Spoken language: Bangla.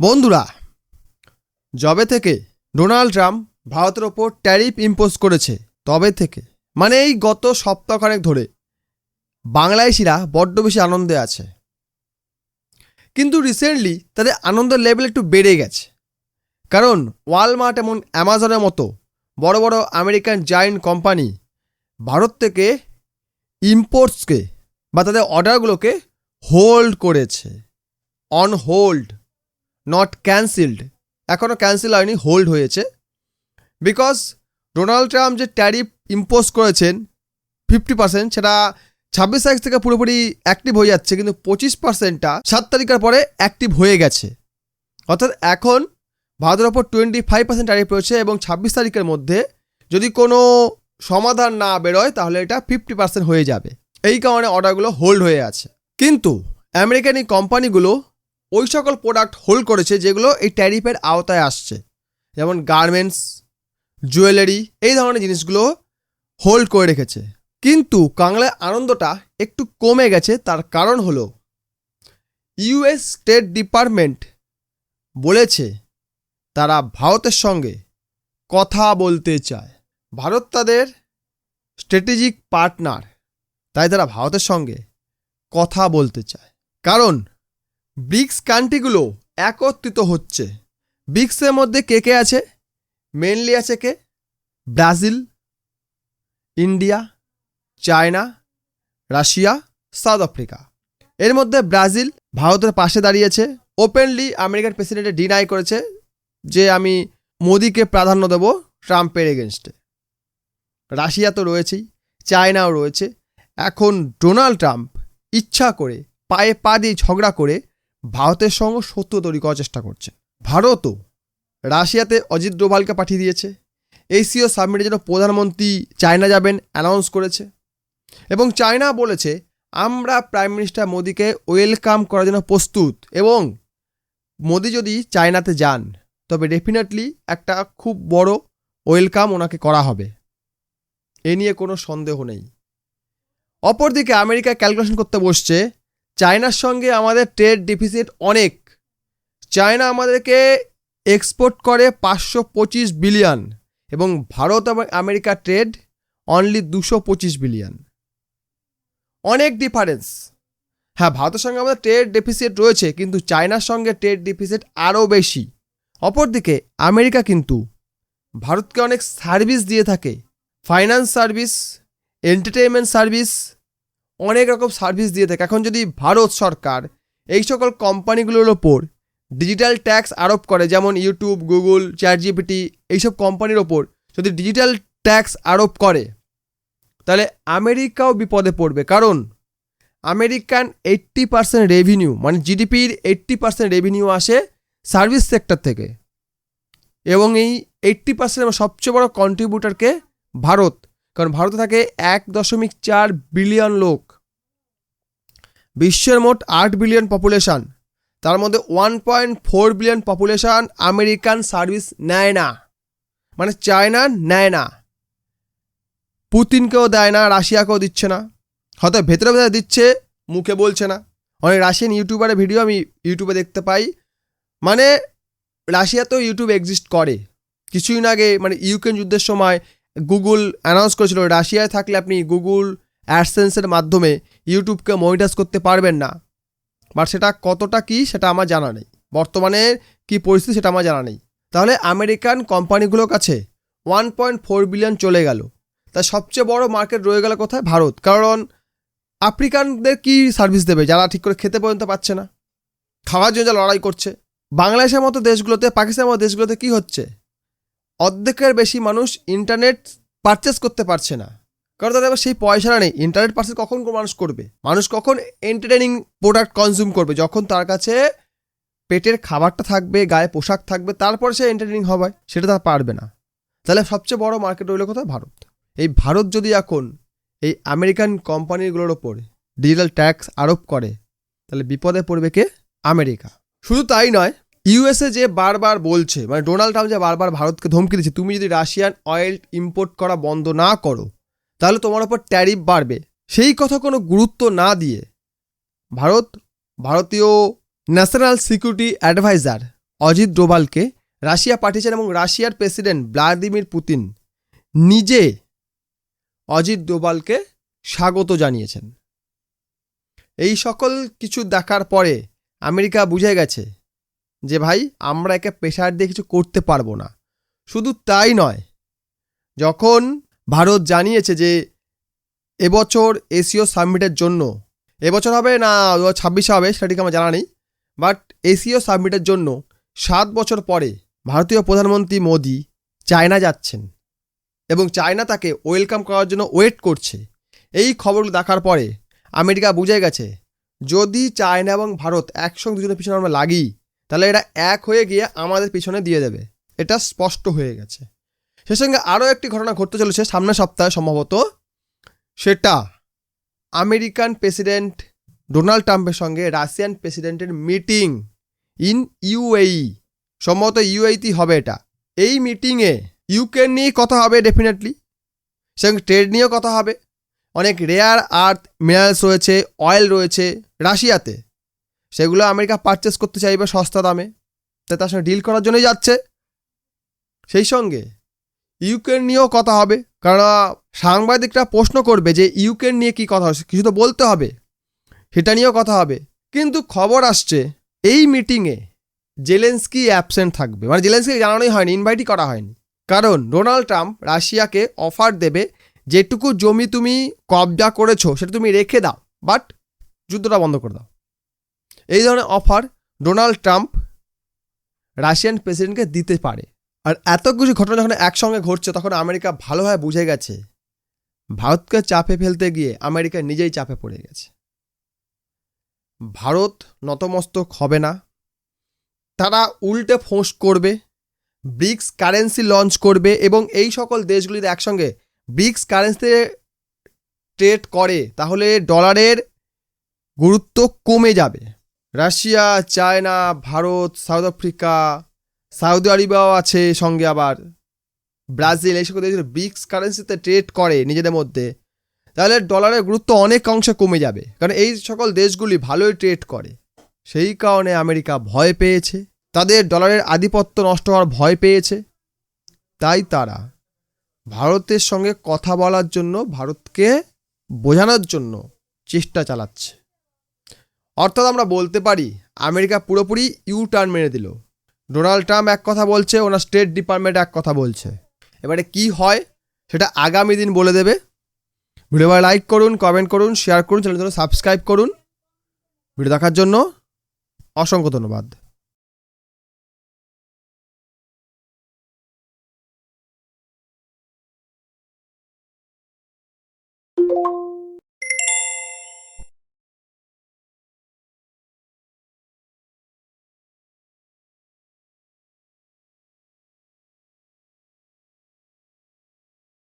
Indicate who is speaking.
Speaker 1: বন্ধুরা, যবে থেকে ডোনাল্ড ট্রাম্প ভারতের ওপর ট্যারিফ ইম্পোজ করেছে, তবে থেকে মানে এই গত সপ্তাহখানেক ধরে, বাংলাদেশিরা বড্ড বেশি আনন্দে আছে। কিন্তু রিসেন্টলি তাদের আনন্দের লেভেল একটু বেড়ে গেছে। কারণ ওয়ালমার্ট এমন অ্যামাজনের মতো বড় বড় আমেরিকান জায়েন্ট কোম্পানি ভারত থেকে ইম্পোর্টসকে বা তাদের অর্ডারগুলোকে হোল্ড করেছে। অন হোল্ড নট ক্যান্সেলড এখনও ক্যান্সেল হয়নি হোল্ড হয়েছে। বিকজ ডোনাল্ড ট্রাম্প যে ট্যারিফ ইম্পোজ করেছেন ফিফটি পার্সেন্ট সেটা ছাব্বিশ তারিখ থেকে পুরোপুরি অ্যাক্টিভ হয়ে যাচ্ছে, কিন্তু পঁচিশ পার্সেন্টটা সাত তারিখের পরে অ্যাক্টিভ হয়ে গেছে। অর্থাৎ এখন ভারতের ওপর টোয়েন্টি ফাইভ পার্সেন্ট ট্যারিফ রয়েছে এবং ছাব্বিশ তারিখের মধ্যে যদি কোনো সমাধান না বেরোয়, তাহলে এটা ফিফটি পার্সেন্ট হয়ে যাবে। এই কারণে অর্ডারগুলো হোল্ড হয়ে আছে। কিন্তু আমেরিকান এই কোম্পানিগুলো ওই সকল প্রোডাক্ট হোল্ড করেছে যেগুলো এই ট্যারিফের আওতায় আসছে। যেমন গার্মেন্টস জুয়েলারি এই ধরনের জিনিসগুলো হোল্ড করে রেখেছে। কিন্তু কাংলায় আনন্দটা একটু কমে গেছে, তার কারণ হলো ইউএস স্টেট ডিপার্টমেন্ট বলেছে, তারা ভারতের সঙ্গে কথা বলতে চায়। ভারত তাদের স্ট্র্যাটেজিক পার্টনার তাই তারা ভারতের সঙ্গে কথা বলতে চায়। কারণ ব্রিক্স কান্ট্রিগুলো একত্রিত হচ্ছে। ব্রিক্সের মধ্যে কে কে আছে? মেনলি আছে কে? Brazil, India, China, Russia, South Africa. এর মধ্যে ব্রাজিল ভারতের পাশে দাঁড়িয়েছে। ওপেনলি আমেরিকার প্রেসিডেন্টে ডিনাই করেছে যে আমি মোদিকে প্রাধান্য দেব ট্রাম্পের এগেনস্টে রাশিয়া তো রয়েছেই, চায়নাও রয়েছে। এখন ডোনাল্ড ট্রাম্প ইচ্ছা করে, পায়ে পা দিয়ে ঝগড়া করে ভারতের সঙ্গে সত্য তৈরি করার চেষ্টা করছে। ভারতও রাশিয়াতে অজিত ডোভালকে পাঠিয়ে দিয়েছে। এশীয় সাবমিটের যেন প্রধানমন্ত্রী চায়না যাবেন অ্যানাউন্স করেছে। এবং চায়না বলেছে, আমরা প্রাইম মিনিস্টার মোদিকে ওয়েলকাম করার জন্য প্রস্তুত এবং মোদি যদি চায়নাতে যান, তবে ডেফিনেটলি একটা খুব বড় ওয়েলকাম ওনাকে করা হবে। এ নিয়ে কোনো সন্দেহ নেই। অপরদিকে আমেরিকা ক্যালকুলেশন করতে বসছে চায়নার সঙ্গে আমাদের ট্রেড ডিফিসিট অনেক। চায়না আমাদেরকে এক্সপোর্ট করে পাঁচশো পঁচিশ বিলিয়ন এবং ভারত এবং আমেরিকা ট্রেড অনলি দুশো পঁচিশ বিলিয়ন অনেক ডিফারেন্স হ্যাঁ ভারতের সঙ্গে আমাদের ট্রেড ডেফিসিট রয়েছে, কিন্তু চায়নার সঙ্গে ট্রেড ডেফিসিট আরও বেশি। অপরদিকে, আমেরিকা কিন্তু ভারতকে অনেক সার্ভিস দিয়ে থাকে। ফাইন্যান্স সার্ভিস এন্টারটেনমেন্ট সার্ভিস অনেক রকম সার্ভিস দিয়ে থাকে। এখন যদি ভারত সরকার এই সকল কোম্পানিগুলোর ওপর ডিজিটাল ট্যাক্স আরোপ করে, যেমন ইউটিউব গুগল চ্যাট জিপিটি এইসব কোম্পানির ওপর যদি ডিজিটাল ট্যাক্স আরোপ করে, তাহলে আমেরিকাও বিপদে পড়বে। কারণ আমেরিকান এইট্টি পার্সেন্ট রেভিনিউ মানে জিডিপির এইট্টি পার্সেন্ট রেভিনিউ আসে সার্ভিস সেক্টর থেকে। এবং এই এইট্টি পার্সেন্ট সবচেয়ে বড় কন্ট্রিবিউটারকে ভারত। কারণ ভারতে থাকে এক দশমিক চার বিলিয়ন লোক। বিশ্বের মোট আট বিলিয়ন পপুলেশন তার মধ্যে one point four billion population American service নেয় না। মানে চায়না নেয় না। পুতিনকেও দেয় না, রাশিয়াকেও দিচ্ছে না। হয়তো ভেতরে ভেতরে দিচ্ছে, মুখে বলছে না। অনেক রাশিয়ান ইউটিউবারের ভিডিও আমি ইউটিউবে দেখতে পাই। মানে রাশিয়াতেও ইউটিউব এক্সিস্ট করে। কিছুদিন আগে মানে ইউক্রেন যুদ্ধের সময় গুগল অ্যানাউন্স করেছিল, রাশিয়ায় থাকলে আপনি গুগল অ্যাডসেন্সের মাধ্যমে ইউটিউবকে মনিটাইজ করতে পারবেন না। বাট সেটা কতটা কি সেটা আমার জানা নেই। বর্তমানে কি পরিস্থিতি সেটা আমার জানা নেই। তাহলে আমেরিকান কোম্পানিগুলোর কাছে ওয়ান পয়েন্ট ফোর বিলিয়ন চলে গেল। তা সবচেয়ে বড় মার্কেট রয়ে গেল কোথায়? ভারত। কারণ আফ্রিকানদের কি সার্ভিস দেবে? যারা ঠিক করে খেতে পর্যন্ত পাচ্ছে না। খাওয়ার জন্য যা লড়াই করছে। বাংলাদেশের মতো দেশগুলোতে, পাকিস্তানের মতো দেশগুলোতে কি হচ্ছে? অর্ধেকের বেশি মানুষ ইন্টারনেট পারচেস করতে পারছে না। কারণ তাদের আবার সেই পয়সাটা নেই। ইন্টারনেট পারচেস কখন মানুষ করবে? মানুষ কখন এন্টারটেনিং প্রোডাক্ট কনজিউম করবে? যখন তার কাছে পেটের খাবারটা থাকবে, গায়ে পোশাক থাকবে, তারপরে সে এন্টারটেনিং হবে, সেটা তার পারবে না। তাহলে সবচেয়ে বড় মার্কেট রইল কোথায়? ভারত। এই ভারত যদি এখন এই আমেরিকান কোম্পানিগুলোর ওপর ডিজিটাল ট্যাক্স আরোপ করে, তাহলে বিপদে পড়বে কে? আমেরিকা। শুধু তাই নয় ইউএসএ যে বারবার বলছে মানে ডোনাল্ড ট্রাম্প যে বারবার ভারতকে ধমকি দিচ্ছে, তুমি যদি রাশিয়ান অয়েল ইম্পোর্ট করা বন্ধ না করো তাহলে তোমার ওপর ট্যারিফ বাড়বে। সেই কথা কোনো গুরুত্ব না দিয়ে ভারত, ভারতীয় ন্যাশনাল সিকিউরিটি অ্যাডভাইজার অজিত ডোভালকে রাশিয়া পাঠিয়েছেন এবং রাশিয়ার প্রেসিডেন্ট ভ্লাদিমির পুতিন নিজে অজিত ডোভালকে স্বাগত জানিয়েছেন। এই সকল কিছু দেখার পরে আমেরিকা বুঝে গেছে যে ভাই, আমরা একে প্রেশার দিয়ে কিছু করতে পারব না। শুধু তাই নয়, যখন ভারত জানিয়েছে যে এবছর এশীয় সাবমিটের জন্য। এবছর হবে না, দু হাজার ছাব্বিশে হবে, সেটা ঠিক আমার জানা নেই। বাট এশীয় সাবমিটের জন্য সাত বছর পরে ভারতীয় প্রধানমন্ত্রী মোদি চায়না যাচ্ছেন এবং চায়না তাকে ওয়েলকাম করার জন্য ওয়েট করছে। এই খবরগুলো দেখার পরে আমেরিকা বুঝে গেছে, যদি চায়না এবং ভারত একসঙ্গে দুজনের পিছনে আমরা লাগি, তাহলে এটা এক হয়ে গিয়ে আমাদের পিছনে দিয়ে দেবে। এটা স্পষ্ট হয়ে গেছে। সে সঙ্গে আরও একটি ঘটনা ঘটতে চলেছে সামনের সপ্তাহে সম্ভবত। সেটা আমেরিকান প্রেসিডেন্ট ডোনাল্ড ট্রাম্পের সঙ্গে রাশিয়ান প্রেসিডেন্টের মিটিং ইন ইউএই। সম্ভবত ইউএইতেই হবে এটা। এই মিটিংয়ে ইউক্রেন নিয়েই কথা হবে ডেফিনেটলি। সঙ্গে ট্রেড নিয়েও কথা হবে। অনেক রেয়ার আর্থ মিনারেলস রয়েছে, অয়েল রয়েছে রাশিয়াতে। সেগুলো আমেরিকা পারচেস করতে চাইবে সস্তা দামে। তাই তার সঙ্গে ডিল করার জন্যই যাচ্ছে। সেই সঙ্গে ইউক্রেন নিয়েও কথা হবে, কারণ সাংবাদিকরা প্রশ্ন করবে যে ইউক্রেন নিয়ে কি কথা হচ্ছে, কিছু তো বলতে হবে, সেটা নিয়েও কথা হবে। কিন্তু খবর আসছে, এই মিটিংয়ে জেলেন্সকি অ্যাবসেন্ট থাকবে। মানে জেলেন্সকি জানানোই হয়নি ইনভাইটই করা হয়নি। কারণ, ডোনাল্ড ট্রাম্প রাশিয়াকে অফার দেবে, যেটুকু জমি তুমি কবজা করেছ, সেটা তুমি রেখে দাও বাট যুদ্ধটা বন্ধ করে দাও। এই ধরনের অফার ডোনাল্ড ট্রাম্প রাশিয়ান প্রেসিডেন্টকে দিতে পারে। আর এত কিছু ঘটনা যখন একসঙ্গে ঘটছে, তখন আমেরিকা ভালোভাবে বুঝে গেছে। ভারতকে চাপে ফেলতে গিয়ে আমেরিকা নিজেই চাপে পড়ে গেছে। ভারত নতমস্তক হবে না। তারা উল্টে ফোঁস করবে, ব্রিক্স কারেন্সি লঞ্চ করবে এবং এই সকল দেশগুলিতে একসঙ্গে ব্রিক্স কারেন্সিতে ট্রেড করে, তাহলে ডলারের গুরুত্ব কমে যাবে। Russia, China, Bharat, South Africa Saudi আরবিয়াও আছে সঙ্গে আবার। ব্রাজিল এই সকল দেশগুলো ব্রিক্স কারেন্সিতে ট্রেড করে নিজেদের মধ্যে। তাহলে ডলারের গুরুত্ব অনেক অংশে কমে যাবে। কারণ এই সকল দেশগুলি ভালোই ট্রেড করে। সেই কারণে আমেরিকা ভয় পেয়েছে। তাদের ডলারের আধিপত্য নষ্ট হওয়ার ভয় পেয়েছে। তাই তারা ভারতের সঙ্গে কথা বলার জন্য, ভারতকে বোঝানোর জন্য চেষ্টা চালাচ্ছে। অর্থাৎ আমরা বলতে পারি, আমেরিকা পুরোপুরি ইউ টার্ন মেরে দিল। ডোনাল্ড ট্রাম্প এক কথা বলছে, ওনার স্টেট ডিপার্টমেন্ট এক কথা বলছে। এবারে কি হয়, সেটা আগামী দিন বলে দেবে। ভিডিও লাইক করুন, কমেন্ট করুন, শেয়ার করুন চ্যানেল সাবস্ক্রাইব করুন। ভিডিও দেখার জন্য অসংখ্য ধন্যবাদ।